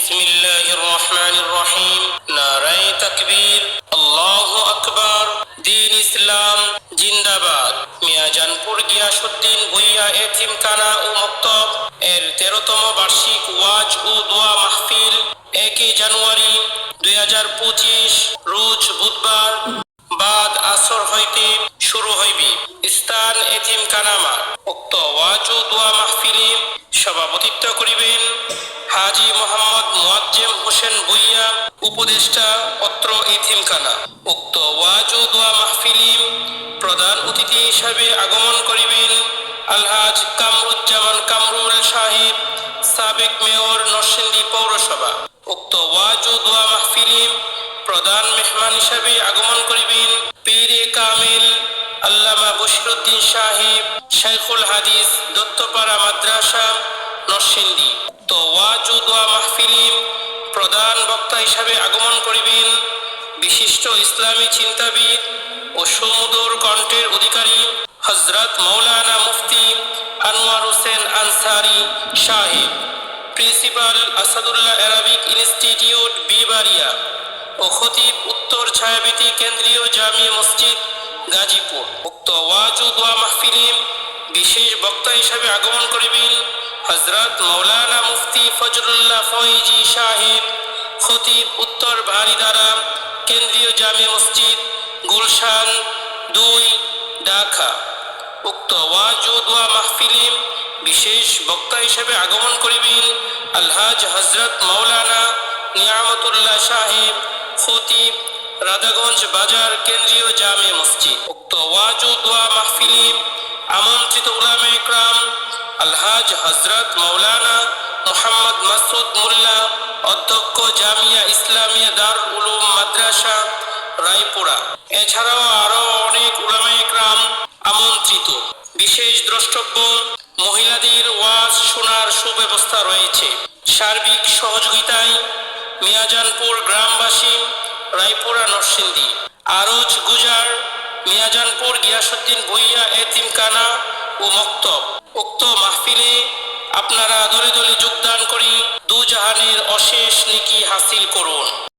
بسم الله الرحمن الرحيم নারায় তাকবীর আল্লাহু আকবার দিন ইসলাম জিন্দাবাদ মিয়াজানপুর গিয়াসুদ্দিন ভুইয়া এতিমখানা ও মক্তব এর তেরোতম বার্ষিক ওয়াজ ও দোয়া মাহফিল একই জানুয়ারি দুই হাজার পঁচিশ রোজ বুধবার বাদ আসর হইতে শুরু হইবে স্থান এতিম কানামা উক্ত ওয়াজ ও দোয়া মাহফিলে সভাপতিত্ব করিবেন হাজি মোহাম্মদ মোয়াজ্জেম হোসেন ভুইয়া, উপদেষ্টা অত্র এতিমখানা উক্ত ওয়াজ দোয়া মাহফিলে প্রধান অতিথি হিসাবে আগমন করিবেন আলহাজ কামরুজ্জামান কামরুল সাহেব, সাবেক মেয়র নরসিংদী পৌরসভা। উক্ত ওয়াজ দোয়া মাহফিলে প্রধান মেহমান হিসাবে আগমন করিবেন পীরে কামিল, আল্লামা বশিরুদ্দিন সাহেব, শাইখুল হাদিস দত্তপাড়া মাদ্রাসা, নরসিংদী। তো ওয়াজ দোয়া মাহফিলে প্রধান বক্তা হিসাবে আগমন করিবেন। বিশিষ্ট ইসলামী চিন্তাবিদ ও সুমধুর কণ্ঠের অধিকারী হজরত মৌলানা মুফতি আনোয়ার হোসেন আনসারি সাহেব, principal Asadullah Arabic institute Bibaria ও খতিব উত্তর ছায়াবীতি কেন্দ্রীয় জামি মসজিদ গাজীপুর। উক্ত ওয়াজ দোয়া মাহফিলে বিশেষ বক্তা হিসাবে আগমন করিবেন। হজরত মৌলানা মুফতি ফজরুল্লাহ ফয়েজি সাহেব, খতিব উত্তর ভারিদারা কেন্দ্রীয় জামে মসজিদ, গুলশান দুই, ঢাকা। উক্ত ওয়াজ ও দোয়া মাহফিলে বিশেষ বক্তা হিসেবে আগমন করিবেন আলহাজ হজরত মৌলানা নিয়ামতুল্লাহ সাহেব, খতিব রাধাগঞ্জ বাজার কেন্দ্রীয় জামে মসজিদ। উক্ত ওয়াজ ও দোয়া মাহফিলে আমন্ত্রিত উলামা ইকরাম আলহাজ হজরত মৌলানা মোহাম্মদ মাসুদ মোল্লা, অধ্যক্ষ জামিয়া ইসলামিয়া দার উলুম মাদ্রাসা, রায়পুরা। এছাড়াও আরও অনেক উলামা ইকরাম আমন্ত্রিত। বিশেষ দ্রষ্টব্য, মহিলাদের ওয়াজ শোনার সুব্যবস্থা রয়েছে। সার্বিক সহযোগিতায় মিয়াজানপুর গ্রামবাসী, রায়পুরা নরসিংদী, আরজ গুজার মিয়াজানপুর গিয়াসুদ্দিন ভুইয়া এতিমখানা ও মক্তব। উক্ত মাহফিলে আপনারা দলে দলে যোগদান করি দুজাহানের অশেষ নিকি হাসিল করুন।